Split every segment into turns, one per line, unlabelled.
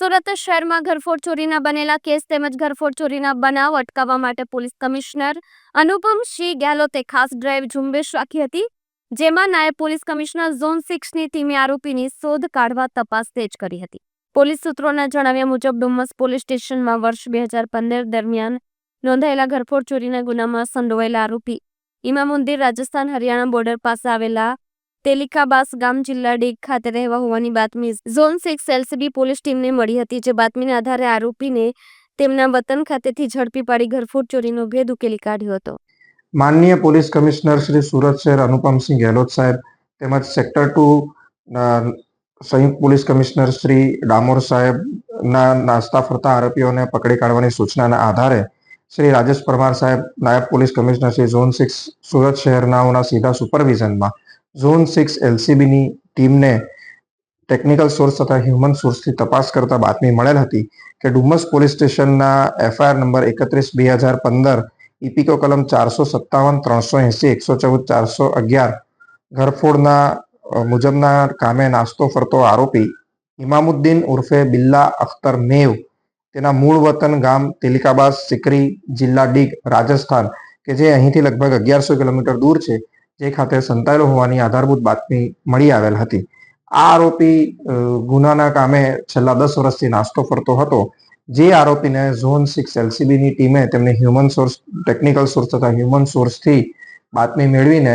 સુરત શહેરમાં ઘરફોડ ચોરીના બનેલા કેસ તેમજ ઘરફોડ ચોરીના બનાવ અટકાવવા માટે પોલીસ કમિશનર અનુપમ સિંહ ગેહલોતે ખાસ ડ્રાઈવ ઝુંબેશ રાખી હતી, જેમાં નાયબ પોલીસ કમિશનર ઝોન સિક્સની ટીમે આરોપીની શોધ કાઢવા તપાસ તેજ કરી હતી. પોલીસ સૂત્રોના જણાવ્યા મુજબ ડુમ્મસ પોલીસ સ્ટેશનમાં વર્ષ બે હજાર પંદર દરમિયાન નોંધાયેલા ઘરફોડ ચોરીના ગુનામાં સંડોવાયેલા આરોપી ઇમામુદ્દીન રાજસ્થાન, હરિયાણા બોર્ડર પાસે આવેલા તેલિકાબાસ ગામ જિલ્લા ડેગ ખાતે રહેવા હોવાની બાતમી ઝોન સિક્સ એલસીબી પોલીસ ટીમને મળી હતી. જે બાતમીના આધારે આરોપીને તેમના વતન ખાતેથી ઝડપી પાડી ઘરફોડ ચોરીનો ભેદ ઉકેલી કાઢ્યો હતો.
માનનીય પોલીસ કમિશનર શ્રી સુરત શહેર અનુપમસિંહ ગેહલોત સાહેબ તેમજ સેક્ટર ટુ સંયુક્ત પોલીસ કમિશનર શ્રી ડામોર સાહેબના નાસ્તા ફરતા આરોપીઓને પકડી કાઢવાની સૂચનાના આધારે શ્રી રાજેશ પરમાર સાહેબ નાયબ police commissioner Shri zone six Surat શહેરનાઓના સીધા સુપરવિઝનમાં ઝોન સિક્સ એલસીબીની ટીમને ટેકનિકલ સોર્સ તથા હ્યુમન સોર્સથી તપાસ કરતા બાતમી મળેલ હતી કે ડુમસ પોલીસ સ્ટેશનના એફઆઈઆર નંબર એકત્રીસ બે હજાર પંદર ઇપિકો કલમ ચારસો સત્તાવન, ત્રણસો એંસી, એકસો ચૌદ, ચારસો અગિયાર ઘરફોડના મુજબના કામે નાસ્તો ફરતો આરોપી ઇમામુદ્દીન ઉર્ફે બિલ્લા અખ્તર મેવ, તેના મૂળ વતન ગામ તેલિકાબાસ સિકરી જિલ્લા ડીગ, રાજસ્થાન, કે જે અહીંથી લગભગ અગિયારસો કિલોમીટર દૂર છે જે ખાતે સંતાયેલો હોવાની આધારભૂત બાતમી મળી આવેલ હતી. આ આરોપી ગુનાના કામે છેલ્લા દસ વર્ષથી નાસ્તો ફરતો હતો. જે આરોપીને ઝોન સિક્સ એલસીબીની ટીમે તેમને હ્યુમન સોર્સ, ટેકનિકલ સોર્સ તથા હ્યુમન સોર્સથી બાતમી મેળવીને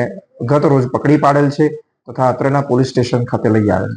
ગત રોજ પકડી પાડેલ છે તથા અત્રેના પોલીસ સ્ટેશન ખાતે લઈ આવેલ છે.